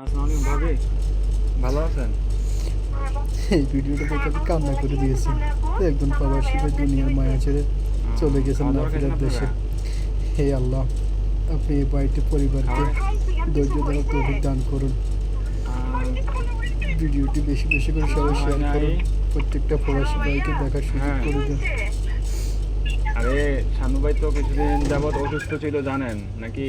আসসালামু ভাবি। ভালো আছেন? এই ভিডিওটা দেখে আমি কান্না করে দিয়েছি। একজন প্রবাসী দুনিয়ার মায়া ছেড়ে চলে গেছেন খাওয়া না ফেরার দেশে। হে আল্লাহ আপনি এই বাড়িটি পরিবারকে ধৈর্য তৌফিক দান করুন। ভিডিওটি বেশি বেশি করে সবাই শেয়ার করুন। প্রত্যেকটা প্রবাসী ভাইকে দেখার সুযোগ হ্যাঁ। করে দিন। আরে শানু ভাই তো কিছুদিন যাবত অসুস্থ ছিল জানেন? নাকি?